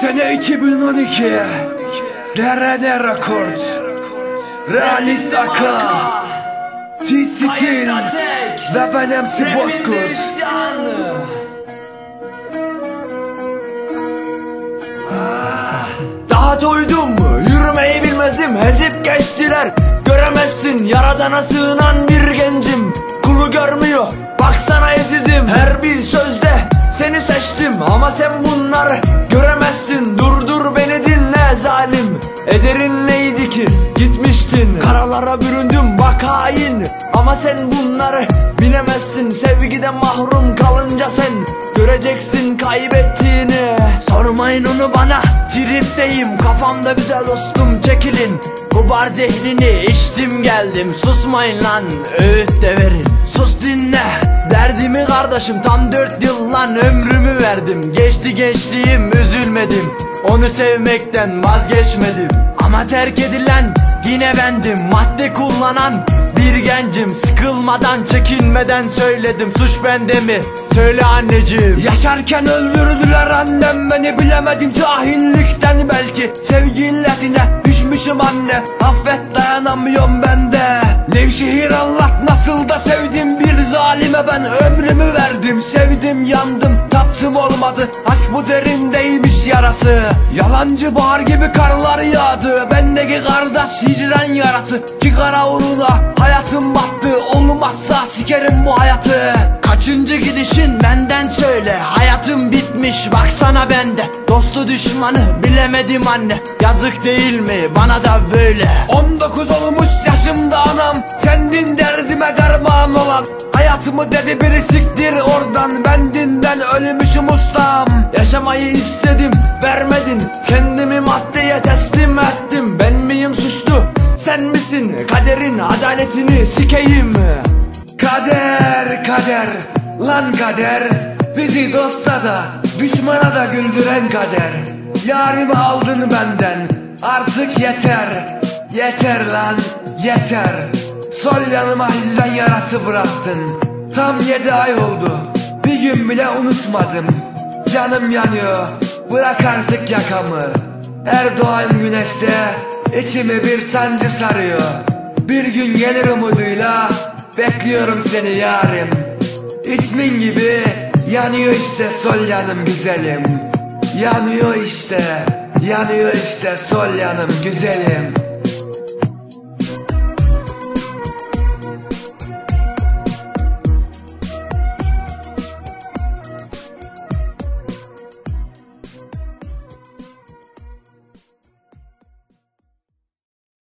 Sene 2012 DRN Records Realist Aka. T-Stil Ve ben MC Bozkurt. Daha doydum yürümeyi bilmezdim. Ezip geçtiler. Göremezsin. Yaradana sığınan bir gencim. Kulu görmüyor. Baksana ezildim. Her bir sözde seni seçtim. Ama sen bunları Ederin neydi ki? Gitmiştin. Karalara büründüm bak hain Ama sen bunları bilemezsin. Sevgiden mahrum kalınca sen Göreceksin kaybettiğini. Sormayın onu bana Tripteyim kafamda güzel dostum çekilin. Bu bar zehrini içtim geldim. Susmayın lan öğüt de verin. Sus dinle Derdimi kardeşim. Tam dört yıl lan ömrümü verdim. Geçti gençliğim üzülmedim. Onu sevmekten vazgeçmedim. Ama terk edilen yine bendim. Madde kullanan bir gencim Sıkılmadan çekinmeden söyledim. Suç bende mi? Söyle anneciğim. Yaşarken öldürdüler annem beni bilemedim cahillikten. Belki Sevgililerine düşmüşüm anne. Affet dayanamıyorum ben de Nevşehir anlat nasıl da sevdim. Bir zalime ben ömrümü verdim. Sevdim yandım taptım olmadı. Aşk bu derindeymiş yarası. Yalancı bahar gibi karlar yağdı. Bendeki kardeş hicran yarası. Çıkara uğruna hayatım battı. Olmazsa sikerim bu hayatı. Kaçıncı gidişin benden söyle. Hayatım baksana bende. Dostu düşmanı bilemedim anne. Yazık değil mi? Bana da böyle. 19 olmuş yaşımda anam. Senin derdime derman olan. Hayatımı dedi biri siktir oradan. Ben dinden ölmüşüm ustam. Yaşamayı istedim vermedin. Kendimi maddeye teslim ettim. Ben miyim suçlu? Sen misin? Kaderin adaletini sikeyim. Kader kader. Lan kader. Bizi dosta da düşmana da güldüren kader. Yarimi aldın benden. Artık yeter. Yeter lan yeter. Sol yanıma hicran yarası bıraktın. Tam yedi ay oldu. Bir gün bile unutmadım. Canım yanıyor. Bırak artık yakamı. Her doğan güneşte içimi bir sancı sarıyor. Bir gün gelir umuduyla Bekliyorum seni yarim İsmin gibi yanıyor işte sol yanım güzelim. Yanıyor işte Yanıyor işte sol yanım güzelim